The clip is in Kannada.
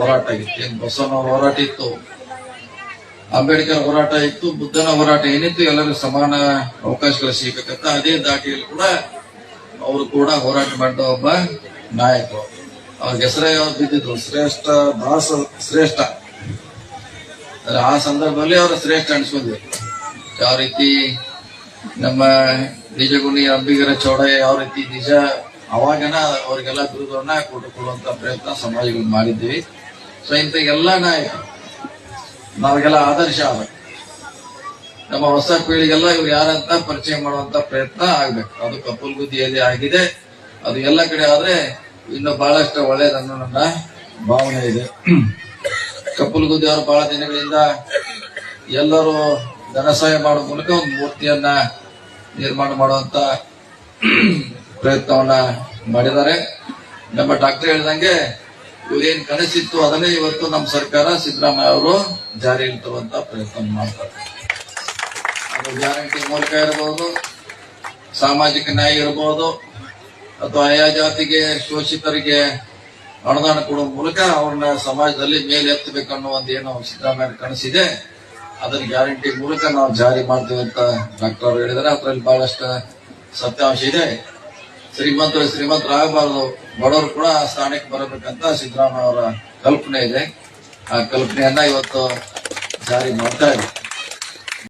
ಹೋರಾಟ ಇತ್ತು. ಏನ್ ಬಸವನವರ ಹೋರಾಟ ಇತ್ತು? ಅಂಬೇಡ್ಕರ್ ಹೋರಾಟ ಇತ್ತು, ಬುದ್ಧನ ಹೋರಾಟ ಏನಿತ್ತು, ಎಲ್ಲರೂ ಸಮಾನ ಅವಕಾಶಗಳು ಸಿಗಬೇಕಂತ ಅದೇ ದಾಟಿಯಲ್ಲಿ ಕೂಡ ಅವರು ಕೂಡ ಹೋರಾಟ ಮಾಡಿದ ಒಬ್ಬ ನಾಯಕ. ಅವ್ರ ಹೆಸರೇ ಯಾವ್ದು ಬಿದ್ದಿದ್ರು? ಶ್ರೇಷ್ಠ ದಾಸ, ಶ್ರೇಷ್ಠ. ಆ ಸಂದರ್ಭದಲ್ಲಿ ಅವರು ಶ್ರೇಷ್ಠ ಅನಿಸ್ಕೊಂಡ್ವಿ ಯಾವ ರೀತಿ ನಮ್ಮ ನಿಜಗುಣಿ ಅಂಬಿಗರ ಚೌಡ ಯಾವ ರೀತಿ ನಿಜ ಅವಾಗನ ಅವ್ರಿಗೆಲ್ಲ ಗುರುಗಳನ್ನ ಕೊಟ್ಟುಕೊಳ್ಳುವಂತ ಪ್ರಯತ್ನ ಸಮಾಜಗಳು ಮಾಡಿದ್ದೀವಿ ಸೊ ಇಂಥ ಎಲ್ಲ ನಾಯಕರು ನಾವಿಗೆಲ್ಲ ಆದರ್ಶ ಆಗಬೇಕು ನಮ್ಮ ಹೊಸ ಪೀಳಿಗೆಲ್ಲ ಇವ್ರು ಯಾರಂತ ಪರಿಚಯ ಮಾಡುವಂತ ಪ್ರಯತ್ನ ಆಗ್ಬೇಕು. ಅದು ಕಪುಲ್ ಗುದ್ದಿಯಲ್ಲಿ ಆಗಿದೆ. ಅದು ಎಲ್ಲ ಕಡೆ ಆದ್ರೆ ಇನ್ನು ಬಹಳಷ್ಟು ಒಳ್ಳೇದನ್ನು ನನ್ನ ಭಾವನೆ ಇದೆ. ಕಪುಲ್ ಗುದ್ದಿ ಅವರು ಬಹಳ ದಿನಗಳಿಂದ ಎಲ್ಲರೂ ಧನಸಹಾಯ ಮಾಡೋ ಮೂಲಕ ಒಂದು ಮೂರ್ತಿಯನ್ನ ನಿರ್ಮಾಣ ಮಾಡುವಂತ ಪ್ರಯತ್ನವನ್ನ ಮಾಡಿದ್ದಾರೆ. ನಮ್ಮ ಡಾಕ್ಟರ್ ಹೇಳಿದಂಗೆ ಇವ್ರೇನ್ ಕನಸಿತ್ತು ಅದನ್ನೇ ಇವತ್ತು ನಮ್ಮ ಸರ್ಕಾರ ಸಿದ್ದರಾಮಯ್ಯ ಅವರು ಜಾರಿಯಲ್ಲಿ ತರುವಂತ ಪ್ರಯತ್ನ ಮಾಡ್ತಾರೆ. ಅದು ಗ್ಯಾರಂಟಿ ಮೂಲಕ ಇರಬಹುದು ಸಾಮಾಜಿಕ ನ್ಯಾಯ ಇರಬಹುದು ಅಥವಾ ಆಯಾ ಜಾತಿಗೆ ಶೋಷಿತರಿಗೆ ಅನುದಾನ ಕೊಡುವ ಮೂಲಕ ಅವ್ರನ್ನ ಸಮಾಜದಲ್ಲಿ ಮೇಲೆ ಎತ್ತಬೇಕನ್ನೋ ಒಂದು ಏನು ಸಿದ್ದರಾಮಯ್ಯ ಕನಸಿದೆ. ಅದನ್ನ ಗ್ಯಾರಂಟಿ ಮೂಲಕ ನಾವು ಜಾರಿ ಮಾಡ್ತೀವಿ ಅಂತ ಡಾಕ್ಟರ್ ಅವರು ಹೇಳಿದ್ದಾರೆ. ಅದರಲ್ಲಿ ಬಹಳಷ್ಟು ಸತ್ಯಾಂಶ ಇದೆ. ಶ್ರೀಮಂತರು ಶ್ರೀಮಂತರಾಗಬಾರದು. ಬಡವರು ಕೂಡ ಆ ಸ್ಥಾನಕ್ಕೆ ಬರಬೇಕಂತ ಸಿದ್ದರಾಮಯ್ಯ ಅವರ ಕಲ್ಪನೆ ಇದೆ. ಆ ಕಲ್ಪನೆಯನ್ನ ಇವತ್ತು ಜಾರಿ ಮಾಡ್ತಾ ಇದೆ